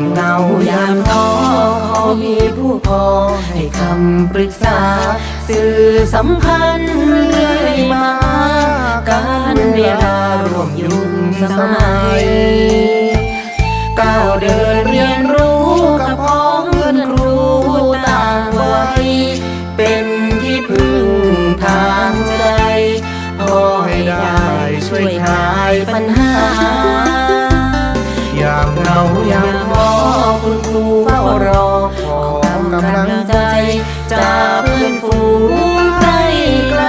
ามเหงายามท้อขอมีผู้พอให้คำปรึกษา สื่อสัมพันธ์เรื่อยมา การเวลาร่วมยุคสมัยก้าวเดินเรียนรู้กับพ้องเพื่อนครูต่างวัยเป็นที่พึ่งทางใจพอให้ได้ช่วยคลายปัญหา อยามเหงาายยามมอคุณครูเฝ้ารอขอกำลังใจจากเพื่อนฝูงไกลไกล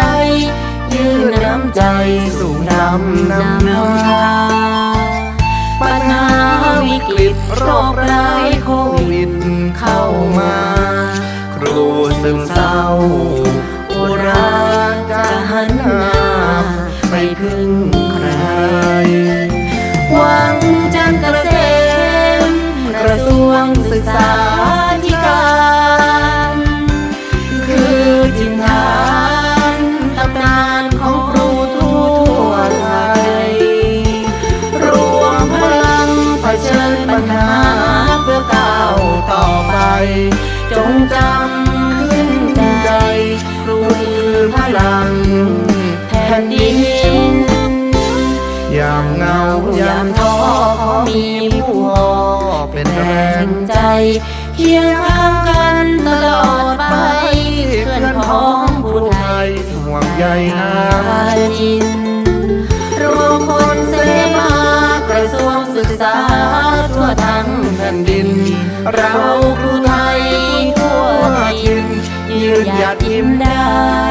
ยื่นน้ำใจสู่นำนำทางปัญหาวิกฤตโรคร้ายโควิดเข้ามา ครูซึมเศร้าอุราจะหัน ผ่นดิน ยามเหงายามท้อขอมีผู้พอเป็นแรงใจ เคียงข้างกันตลอดไปเพื่อนพ้องผู้ไทยห่วงใยอาอาจินรวมคนเสมากระทรวงศึกษาทั่วทั้งแผ่นดิน เราครูไทยทั่วทินยืนหยัดยิ้มได้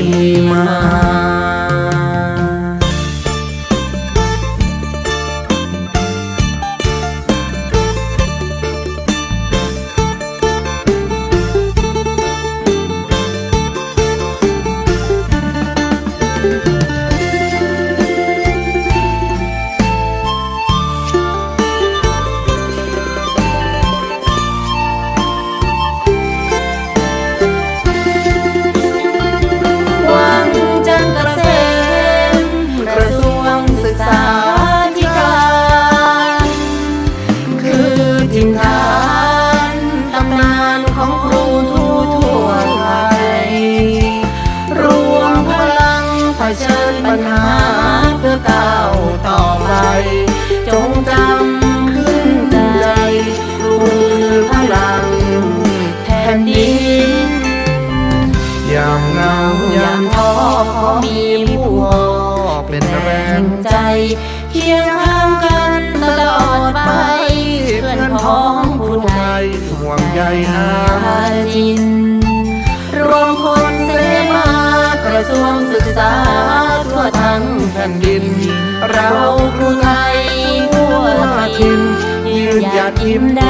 อ ปัญหาเพื่อก้าวต่อไป จงจำขึ้นใจครูคือพลังแผ่นดินยามเหงายายามท้อขอมีผู้พอเป็นแรงใจเคียงข้างกันตลอดไปเพื่อนพ้องผู้ไทยห่วงใยอาอาจิน รวมคนเสมากระทรวงศึกษา ผ่นดิน เราครูไทยทั่วถิ่นยืนหยัดยิ้มได้